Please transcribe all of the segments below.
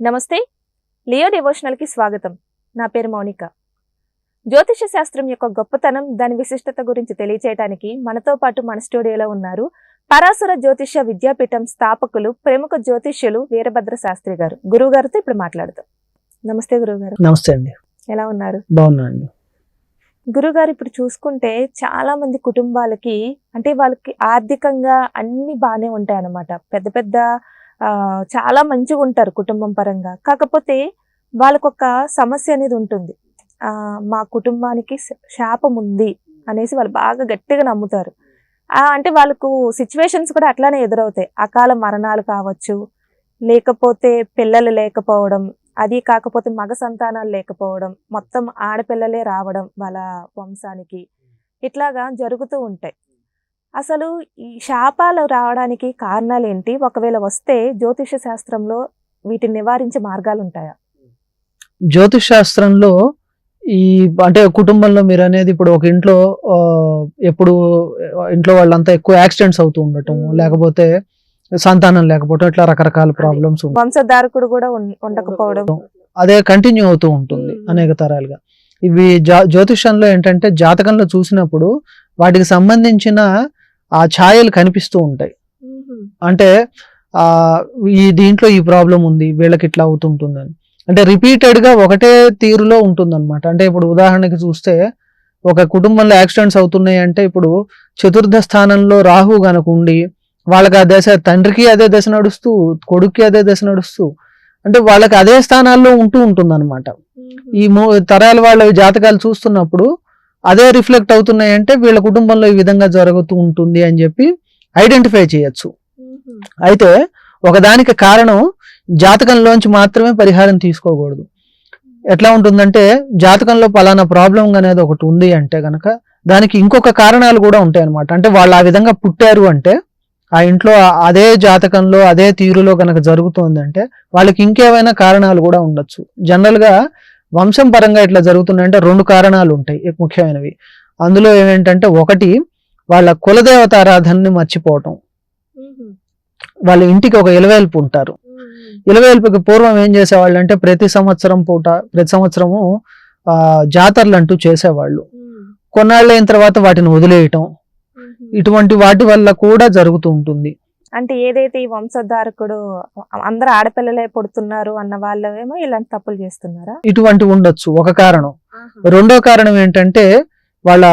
నమస్తే లియో డివోషనల్కి స్వాగతం. నా పేరు మౌనిక. జ్యోతిష శాస్త్రం యొక్క గొప్పతనం దాని విశిష్టత గురించి తెలియచేయడానికి మనతో పాటు మన స్టూడియోలో ఉన్నారు పరాశర జ్యోతిష విద్యాపీఠం స్థాపకులు ప్రముఖ జ్యోతిష్యులు వీరభద్ర శాస్త్రి గారు. గురువు గారితో ఇప్పుడు మాట్లాడదాం. నమస్తే గురువు గారు. నమస్తే అండి. ఎలా ఉన్నారు? బాగున్నా అండి గురుగారు ఇప్పుడు చూసుకుంటే చాలా మంది కుటుంబాలకి అంటే వాళ్ళకి ఆర్థికంగా అన్ని బాగానే ఉంటాయి అన్నమాట పెద్ద పెద్ద చాలా మంచిగా ఉంటారు కుటుంబం పరంగా. కాకపోతే వాళ్ళకొక సమస్య అనేది ఉంటుంది. మా కుటుంబానికి శ- శాపం ఉంది అనేసి వాళ్ళు బాగా గట్టిగా నమ్ముతారు. అంటే వాళ్ళకు సిచ్యువేషన్స్ కూడా అట్లానే ఎదురవుతాయి. అకాల మరణాలు కావచ్చు లేకపోతే పిల్లలు లేకపోవడం అది కాకపోతే మగ సంతానాలు లేకపోవడం మొత్తం ఆడపిల్లలే రావడం వాళ్ళ వంశానికి. ఇట్లాగా జరుగుతూ ఉంటాయి. అసలు ఈ శాపాలు రావడానికి కారణాలు ఏంటి ఒకవేళ వస్తే జ్యోతిష శాస్త్రంలో వీటిని నివారించే మార్గాలు ఉంటాయా? జ్యోతిష్ శాస్త్రంలో ఈ అంటే కుటుంబంలో మీరు అనేది ఇప్పుడు ఒక ఇంట్లో ఎప్పుడు ఇంట్లో వాళ్ళంతా ఎక్కువ యాక్సిడెంట్స్ అవుతూ ఉండటం. లేకపోతే సంతానం లేకపోవడం ఇట్లా రకరకాల ప్రాబ్లమ్స్ వంశధారకుడు కూడా ఉండకపోవడం. అదే కంటిన్యూ అవుతూ ఉంటుంది. అనేక తరాలుగా. ఇవి జా- జ్యోతిషంలో ఏంటంటే జాతకంలో చూసినప్పుడు వాటికి సంబంధించిన ఆ ఛాయలు కనిపిస్తూ ఉంటాయి. అంటే ఆ ఈ దీంట్లో ఈ ప్రాబ్లం ఉంది వీళ్ళకి ఇట్లా అవుతుంటుందని. అంటే రిపీటెడ్గా ఒకటే తీరులో ఉంటుందన్నమాట. అంటే ఇప్పుడు ఉదాహరణకి చూస్తే ఒక కుటుంబంలో యాక్సిడెంట్స్ అవుతున్నాయి అంటే ఇప్పుడు చతుర్థ స్థానంలో రాహు గనక ఉండి వాళ్ళకి ఆ దశ తండ్రికి అదే దశ నడుస్తూ కొడుక్కి అదే దశ నడుస్తూ అంటే వాళ్ళకి అదే స్థానాల్లో ఉంటూ ఉంటుంది ఈ మూ తరాల వాళ్ళ జాతకాలు చూస్తున్నప్పుడు అదే రిఫ్లెక్ట్ అవుతున్నాయి అంటే వీళ్ళ కుటుంబంలో ఈ విధంగా జరుగుతూ ఉంటుంది అని చెప్పి ఐడెంటిఫై చేయొచ్చు. అయితే ఒకదానికి కారణం జాతకంలోంచి మాత్రమే పరిహారం తీసుకోకూడదు. ఎట్లా ఉంటుందంటే జాతకంలో పలానా ప్రాబ్లం అనేది ఒకటి ఉంది అంటే గనక దానికి ఇంకొక కారణాలు కూడా ఉంటాయి అనమాట అంటే వాళ్ళు ఆ విధంగా పుట్టారు అంటే ఆ ఇంట్లో అదే జాతకంలో అదే తీరులో గనక జరుగుతోంది అంటే వాళ్ళకి ఇంకేమైనా కారణాలు కూడా ఉండొచ్చు. జనరల్గా వంశం పరంగా ఇట్లా జరుగుతున్నాయంటే రెండు కారణాలు ఉంటాయి ముఖ్యమైనవి. అందులో ఏంటంటే ఒకటి వాళ్ళ కులదేవత ఆరాధనని మర్చిపోవటం. వాళ్ళ ఇంటికి ఒక ఇలవేల్పు ఉంటారు. ఇలవేల్పుకి పూర్వం ఏం చేసేవాళ్ళు అంటే ప్రతి సంవత్సరం పూట ప్రతి సంవత్సరము ఆ జాతరలు అంటూ చేసేవాళ్ళు. కొన్నాళ్ళు అయిన తర్వాత వాటిని వదిలేయటం. ఇటువంటి వాటి వల్ల కూడా జరుగుతూ ఉంటుంది. అంటే ఏదైతే ఈ వంశధారకుడు అందరు ఆడపిల్లలే పుడుతున్నారు అన్న వాళ్ళేమో ఇలాంటి తప్పులు చేస్తున్నారా? ఇటువంటి ఉండొచ్చు. ఒక కారణం. రెండో కారణం ఏంటంటే వాళ్ళ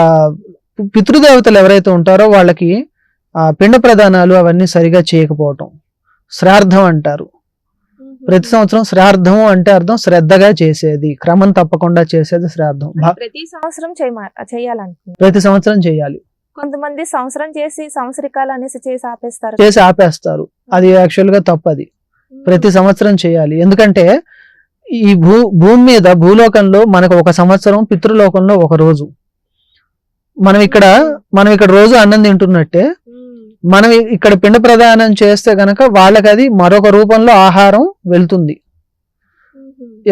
పితృదేవతలు ఎవరైతే ఉంటారో వాళ్ళకి ఆ పిండ ప్రదానాలు అవన్నీ సరిగా చేయకపోవటం. శ్రార్థం అంటారు. ప్రతి సంవత్సరం శ్రార్థం అంటే అర్థం శ్రద్ధగా చేసేది. క్రమం తప్పకుండా చేసేది శ్రాద్ధం. భా- ప్రతి సంవత్సరం చేయాలనుకుంటున్నారు ప్రతి సంవత్సరం చేయాలి. కొంతమంది సంవత్సరం చేసి సంవత్సరికాలు అనేసి చేసి ఆపేస్తారు. చేసి ఆపేస్తారు. అది యాక్చువల్గా తప్పది. ప్రతి సంవత్సరం చేయాలి. ఎందుకంటే ఈ భూ భూమి మీద భూలోకంలో మనకు ఒక సంవత్సరం పితృలోకంలో ఒక రోజు. మనం ఇక్కడ మనం ఇక్కడ రోజు అన్నం తింటున్నట్టే మనం ఇక్కడ పిండ ప్రదానం చేస్తే గనక వాళ్ళకి అది మరొక రూపంలో ఆహారం వెళ్తుంది.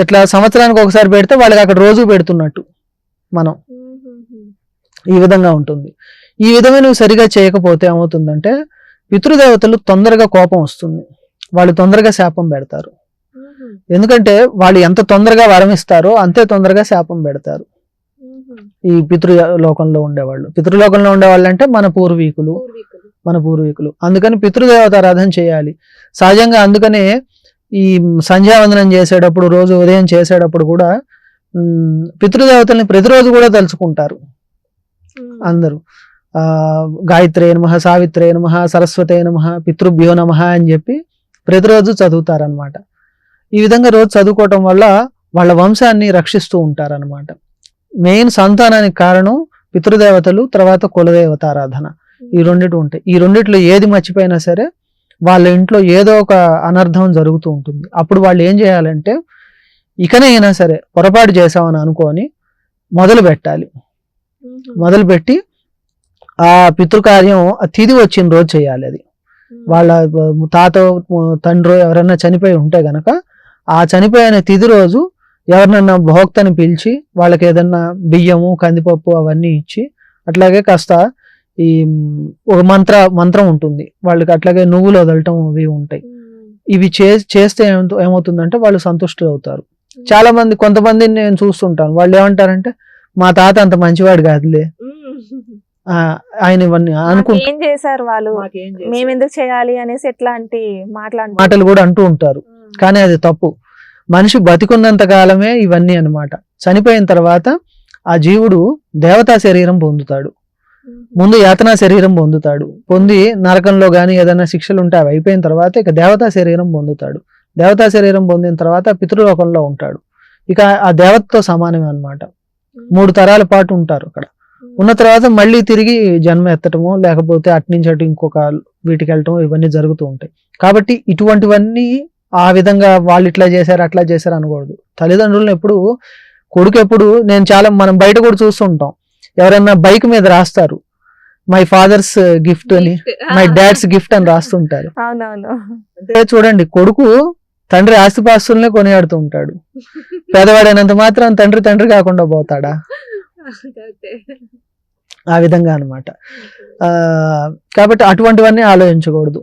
ఇట్లా సంవత్సరానికి ఒకసారి పెడితే వాళ్ళకి అక్కడ రోజు పెడుతున్నట్టు మనం. ఈ విధంగా ఉంటుంది. ఈ విధమైనవి సరిగా చేయకపోతే ఏమవుతుందంటే పితృదేవతలు తొందరగా కోపం వస్తుంది. వాళ్ళు తొందరగా శాపం పెడతారు. ఎందుకంటే వాళ్ళు ఎంత తొందరగా వరం ఇస్తారో అంతే తొందరగా శాపం పెడతారు. ఈ పితృ లోకంలో ఉండేవాళ్ళు. పితృలోకంలో ఉండేవాళ్ళు అంటే మన పూర్వీకులు మన పూర్వీకులు. అందుకని పితృదేవతారాధన చేయాలి. సహజంగా అందుకనే ఈ సంధ్యావందనం చేసేటప్పుడు రోజు ఉదయం చేసేటప్పుడు కూడా పితృదేవతల్ని ప్రతిరోజు కూడా తలుచుకుంటారు. అందరూ. గాయత్రే నమ సావిత్రే నమ సరస్వతే నమ పితృభ్యో నమ అని చెప్పి ప్రతిరోజు చదువుతారనమాట ఈ విధంగా రోజు చదువుకోవటం వల్ల వాళ్ళ వంశాన్ని రక్షిస్తూ ఉంటారనమాట మెయిన్ సంతానానికి కారణం పితృదేవతలు తర్వాత కులదేవత ఆరాధన ఈ రెండిటి ఉంటాయి ఈ రెండిట్లో ఏది మర్చిపోయినా సరే వాళ్ళ ఇంట్లో ఏదో ఒక అనర్థం జరుగుతూ ఉంటుంది. అప్పుడు వాళ్ళు ఏం చేయాలంటే ఇకనైనా సరే పొరపాటు చేసామని అనుకొని మొదలు పెట్టాలి మొదలు పెట్టి ఆ పితృకార్యం తిథి వచ్చిన రోజు చేయాలి అది. వాళ్ళ తాత తండ్రి ఎవరైనా చనిపోయి ఉంటే గనక ఆ చనిపోయిన తిథి రోజు ఎవరినన్నా భోక్తని పిలిచి వాళ్ళకి ఏదన్నా బియ్యము కందిపప్పు అవన్నీ ఇచ్చి అట్లాగే కాస్త ఈ ఒక మంత్ర మంత్రం ఉంటుంది. వాళ్ళకి అట్లాగే నువ్వులు వదలటం అవి ఉంటాయి. ఇవి చే చేస్తే ఏమవుతు- ఏమవుతుందంటే వాళ్ళు సంతుష్టులు అవుతారు. చాలా మంది కొంతమందిని నేను చూస్తుంటాను. వాళ్ళు ఏమంటారంటే మా తాత అంత మంచివాడు కాదులే. ఆయన ఇవన్నీ అనుకుంటా ఏం చేశారు వాళ్ళు? మేము ఎందుకు చేయాలి అనేసి ఎట్లాంటి మాట్లాడు మాటలు కూడా అంటూ ఉంటారు. కానీ అది తప్పు. మనిషి బతికున్నంత కాలమే ఇవన్నీ అన్నమాట. చనిపోయిన తర్వాత ఆ జీవుడు దేవతా శరీరం పొందుతాడు. ముందు యాతనా శరీరం పొందుతాడు. పొంది నరకంలో గాని ఏదైనా శిక్షలు ఉంటే అవి అయిపోయిన తర్వాత ఇక దేవతా శరీరం పొందుతాడు. దేవతా శరీరం పొందిన తర్వాత పితృలోకంలో ఉంటాడు. ఇక ఆ దేవతతో సమానమే అన్నమాట. మూడు తరాల పాటు ఉంటారు అక్కడ. ఉన్న తర్వాత మళ్ళీ తిరిగి జన్మ ఎత్తటము లేకపోతే అటు నుంచి అటు ఇంకొక వీటికి వెళ్ళటం ఇవన్నీ జరుగుతూ ఉంటాయి. కాబట్టి ఇటువంటివన్నీ ఆ విధంగా వాళ్ళు ఇట్లా చేశారు అట్లా చేశారు అనకూడదు. తల్లిదండ్రులను ఎప్పుడు కొడుకు ఎప్పుడు నేను చాలా మనం బయట కూడా చూస్తుంటాం ఎవరైనా బైక్ మీద రాస్తారు. మై ఫాదర్స్ గిఫ్ట్ అని మై డాడ్స్ గిఫ్ట్ అని రాస్తుంటారు. అంటే చూడండి కొడుకు తండ్రి ఆస్తిపాస్తుల్నే కొనియాడుతూ ఉంటాడు. పేదవాడైనంత మాత్రం తండ్రి తండ్రి కాకుండా పోతాడా? ఆ విధంగా అన్నమాట. ఆ కాబట్టి అటువంటివన్నీ ఆలోచించకూడదు.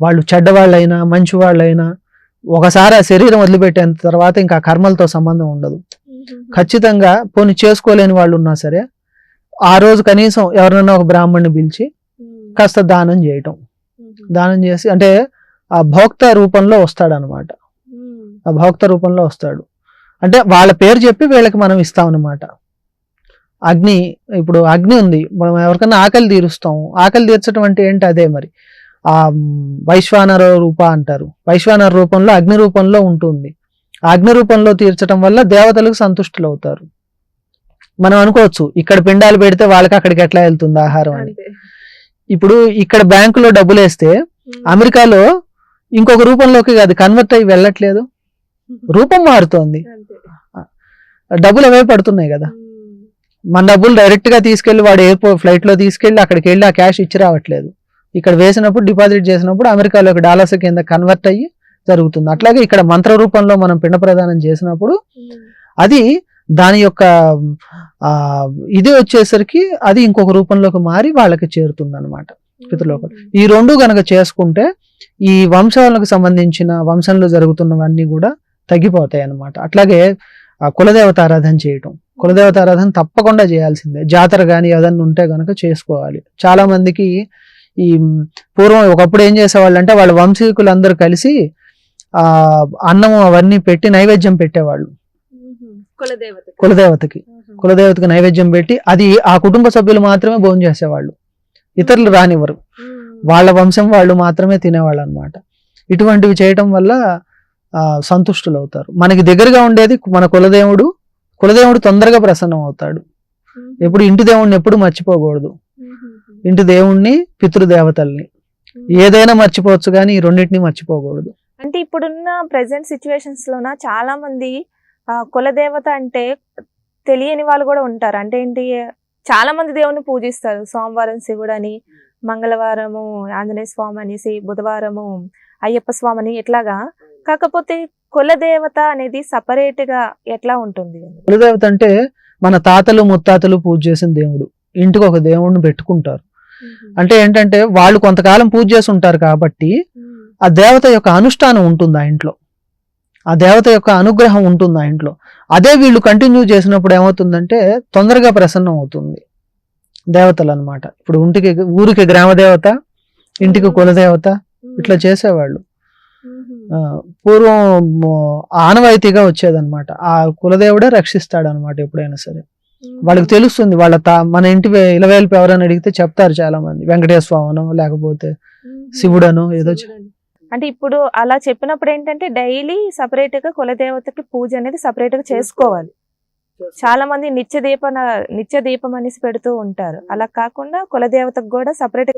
వాళ్ళు చెడ్డవాళ్ళైనా మంచి వాళ్ళైనా ఒకసారి ఆ శరీరం వదిలిపెట్టిన తర్వాత ఇంకా కర్మలతో సంబంధం ఉండదు. ఖచ్చితంగా పోనీ చేసుకోలేని వాళ్ళు ఉన్నా సరే ఆ రోజు కనీసం ఎవరైనా ఒక బ్రాహ్మణ్ణి పిలిచి కాస్త దానం చేయటం. దానం చేసి అంటే ఆ భోక్త రూపంలో వస్తాడు అనమాట ఆ భోక్త రూపంలో వస్తాడు. అంటే వాళ్ళ పేరు చెప్పి వీళ్ళకి మనం ఇస్తాం అనమాట అగ్ని ఇప్పుడు అగ్ని ఉంది. మనం ఎవరికైనా ఆకలి తీరుస్తాం ఆకలి తీర్చడం అంటే ఏంటి? అదే మరి. ఆ వైశ్వానర రూప అంటారు. వైశ్వానర రూపంలో అగ్ని రూపంలో ఉంటుంది. అగ్ని రూపంలో తీర్చడం వల్ల దేవతలకు సంతుష్టులు అవుతారు మనం అనుకోవచ్చు ఇక్కడ పిండాలు పెడితే వాళ్ళకి అక్కడికి ఎట్లా వెళ్తుంది ఆహారం అని. ఇప్పుడు ఇక్కడ బ్యాంకులో డబ్బులు వేస్తే అమెరికాలో ఇంకొక రూపంలోకి అది కన్వర్ట్ అయ్యి వెళ్ళట్లేదు. రూపం మారుతోంది. డబ్బులు అవే పడుతున్నాయి కదా. మన డబ్బులు డైరెక్ట్గా తీసుకెళ్ళి వాడు ఎయిర్పోర్ట్ ఫ్లైట్లో తీసుకెళ్ళి అక్కడికి వెళ్ళి ఆ క్యాష్ ఇచ్చి రావట్లేదు. ఇక్కడ వేసినప్పుడు డిపాజిట్ చేసినప్పుడు అమెరికాలోకి డాలర్స్ కింద కన్వర్ట్ అయ్యి జరుగుతుంది. అట్లాగే ఇక్కడ మంత్ర రూపంలో మనం పిండ ప్రదానం చేసినప్పుడు అది దాని యొక్క ఆ ఇది వచ్చేసరికి అది ఇంకొక రూపంలోకి మారి వాళ్ళకి చేరుతుంది అనమాట పితృలోకం. ఈ రెండు గనక చేసుకుంటే ఈ వంశాలకు సంబంధించిన వంశంలో జరుగుతున్నవన్నీ కూడా తగ్గిపోతాయి అన్నమాట అట్లాగే కులదేవత ఆరాధన చేయటం. కులదేవత ఆరాధన తప్పకుండా చేయాల్సిందే. జాతర కానీ ఏదన్నా ఉంటే గనక చేసుకోవాలి. చాలా మందికి ఈ పూర్వం ఒకప్పుడు ఏం చేసేవాళ్ళు అంటే వాళ్ళ వంశీకులందరూ కలిసి ఆ అన్నము అవన్నీ పెట్టి నైవేద్యం పెట్టేవాళ్ళు. కులదేవత కులదేవతకి. కులదేవతకి. నైవేద్యం పెట్టి అది ఆ కుటుంబ సభ్యులు మాత్రమే భోజనం చేసేవాళ్ళు. ఇతరులు రానివ్వరు. వాళ్ళ వంశం వాళ్ళు మాత్రమే తినేవాళ్ళు అనమాట ఇటువంటివి చేయటం వల్ల ఆ, సంతుష్టులు అవుతారు మనకి దగ్గరగా ఉండేది మన కులదేవుడు కులదేవుడు తొందరగా ప్రసన్నం అవుతాడు ఎప్పుడు ఇంటి దేవుణ్ణి ఎప్పుడు మర్చిపోకూడదు. ఇంటి దేవుణ్ణి పితృదేవతల్ని. ఏదైనా మర్చిపోవచ్చు కానీ ఈ రెండింటిని మర్చిపోకూడదు. అంటే ఇప్పుడున్న ప్రెసెంట్ సిచ్యువేషన్స్ లోన చాలా మంది ఆ, కులదేవత అంటే తెలియని వాళ్ళు కూడా ఉంటారు. అంటే ఏంటి చాలా మంది దేవుని పూజిస్తారు. సోమవారం శివుడని మంగళవారము ఆంజనేయ స్వామి అనేసి బుధవారము అయ్యప్ప స్వామి అని ఇట్లాగా కాకపోతే కులదేవత అనేది సపరేట్గా ఎట్లా ఉంటుంది? కులదేవత అంటే మన తాతలు ముత్తాతలు పూజ చేసిన దేవుడు. ఇంటికి ఒక దేవుడిని పెట్టుకుంటారు. అంటే ఏంటంటే వాళ్ళు కొంతకాలం పూజ చేసి ఉంటారు కాబట్టి ఆ దేవత యొక్క అనుష్ఠానం ఉంటుంది ఆ ఇంట్లో. ఆ దేవత యొక్క అనుగ్రహం ఉంటుంది ఆ ఇంట్లో. అదే వీళ్ళు కంటిన్యూ చేసినప్పుడు ఏమవుతుందంటే తొందరగా ప్రసన్నం అవుతుంది దేవతలు అన్నమాట ఇప్పుడు ఇంటికి ఊరికి గ్రామ దేవత ఇంటికి కులదేవత ఇట్లా చేసేవాళ్ళు. పూర్వం ఆనవాయితీగా వచ్చేదన్నమాట. ఆ కులదేవుడే రక్షిస్తాడు అనమాట ఎప్పుడైనా సరే. వాళ్ళకి తెలుస్తుంది వాళ్ళ తా మన ఇంటి ఇలవేల్పు ఎవరైనా అడిగితే చెప్తారు చాలా మంది వెంకటేశ్వర స్వామనో లేకపోతే శివుడనో ఏదో అంటే ఇప్పుడు అలా చెప్పినప్పుడు ఏంటంటే డైలీ సపరేట్గా కులదేవతకి పూజ అనేది సపరేట్గా చేసుకోవాలి. చాలా మంది నిత్య దీప నిత్య దీపం అనేసి పెడుతూ ఉంటారు. అలా కాకుండా కులదేవతకు కూడా సపరేట్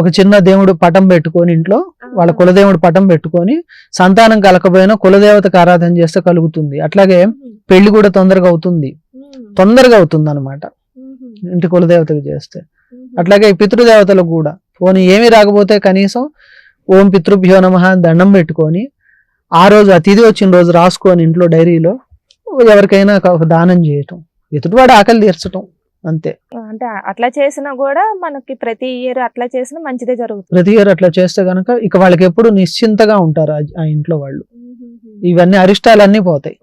ఒక చిన్న దేవుడు పటం పెట్టుకొని ఇంట్లో వాళ్ళ కులదేవుడు పటం పెట్టుకొని సంతానం కలకపోయినా కులదేవతకు ఆరాధన చేస్తే కలుగుతుంది. అట్లాగే పెళ్ళి కూడా తొందరగా అవుతుంది. తొందరగా అవుతుంది అనమాట ఇంటి కులదేవతకు చేస్తే. అట్లాగే పితృదేవతలకు కూడా. పోనీ ఏమీ రాకపోతే కనీసం ఓం పితృభ్యో నమ దండం పెట్టుకొని ఆ రోజు ఆ తిథి వచ్చిన రోజు రాసుకొని ఇంట్లో డైరీలో ఎవరికైనా దానం చేయటం ఎదుటివాడు ఆకలి తీర్చటం అంతే. అంటే అంటే అట్లా చేసినా కూడా మనకి ప్రతి ఇయర్ అట్లా చేసినా మంచిదే జరుగుతుంది. ప్రతి ఇయర్ అట్లా చేస్తే గనక ఇక వాళ్ళకి ఎప్పుడు నిశ్చింతగా ఉంటారు ఆ- ఇంట్లో వాళ్ళు. ఇవన్నీ అరిష్టాలన్నీ పోతాయి.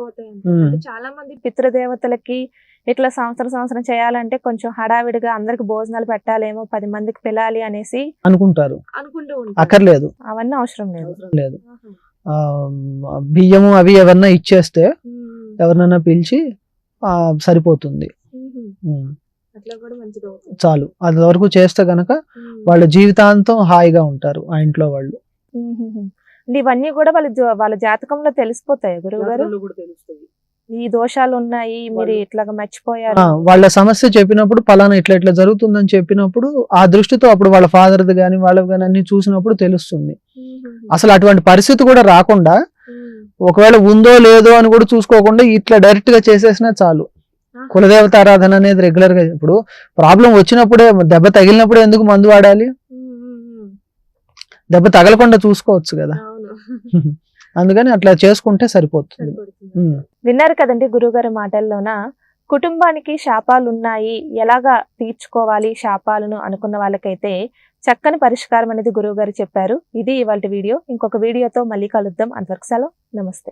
చాలా మంది పితృదేవతలకి ఇట్లా సంవత్సరం సంవత్సరం చేయాలంటే కొంచెం హడావిడిగా అందరికి భోజనాలు పెట్టాలేమో పది మందికి పిలాలి అనేసి అనుకుంటారు. అనుకుంటూ అక్కర్లేదు. అవన్నీ అవసరం లేదు. లేదు. ఆ బియ్యము అవి ఎవరన్నా ఇచ్చేస్తే ఎవరినైనా పిలిచి ఆ సరిపోతుంది. ఉమ్. అట్లా కూడా మంచిది అవుతుంది. చాలు. అది వరకు చేస్తే గనక వాళ్ళ జీవితాంతం హాయిగా ఉంటారు ఆ ఇంట్లో వాళ్ళు. ఇవన్నీ కూడా వాళ్ళ వాళ్ళ జాతకంలో తెలిసిపోతాయి గురువు గారు? ఈ దోషాలు ఉన్నాయి మీరు వాళ్ళు- ఇట్లాగా మర్చిపోయారు. వాళ్ళ సమస్య చెప్పినప్పుడు పలానా ఇట్లా ఇట్లా జరుగుతుందని చెప్పినప్పుడు ఆ దృష్టితో అప్పుడు వాళ్ళ ఫాదర్ది కానీ వాళ్ళకి కానీ అన్ని చూసినప్పుడు తెలుస్తుంది. అసలు అటువంటి పరిస్థితి కూడా రాకుండా ఒకవేళ ఉందో లేదో అని కూడా చూసుకోకుండా ఇట్లా డైరెక్ట్గా చేసేసినా చాలు. కులదేవత ఆరాధన అనేది రెగ్యులర్గా ఇప్పుడు ప్రాబ్లం వచ్చినప్పుడే దెబ్బ తగిలినప్పుడే ఎందుకు మందు వాడాలి? దెబ్బ తగలకుండా చూసుకోవచ్చు కదా. అవును. అందుకని అట్లా చేసుకుంటే సరిపోతుంది. విన్నారు కదండి గురుగారి మాటల్లోన కుటుంబానికి శాపాలు ఉన్నాయి ఎలాగా తీర్చుకోవాలి శాపాలను అనుకున్న వాళ్ళకైతే చక్కని పరిష్కారం అనేది గురువు గారు చెప్పారు. ఇది ఇవాళ వీడియో. ఇంకొక వీడియోతో మళ్ళీ కలుద్దాం. అంతవరకు సెలవు. నమస్తే.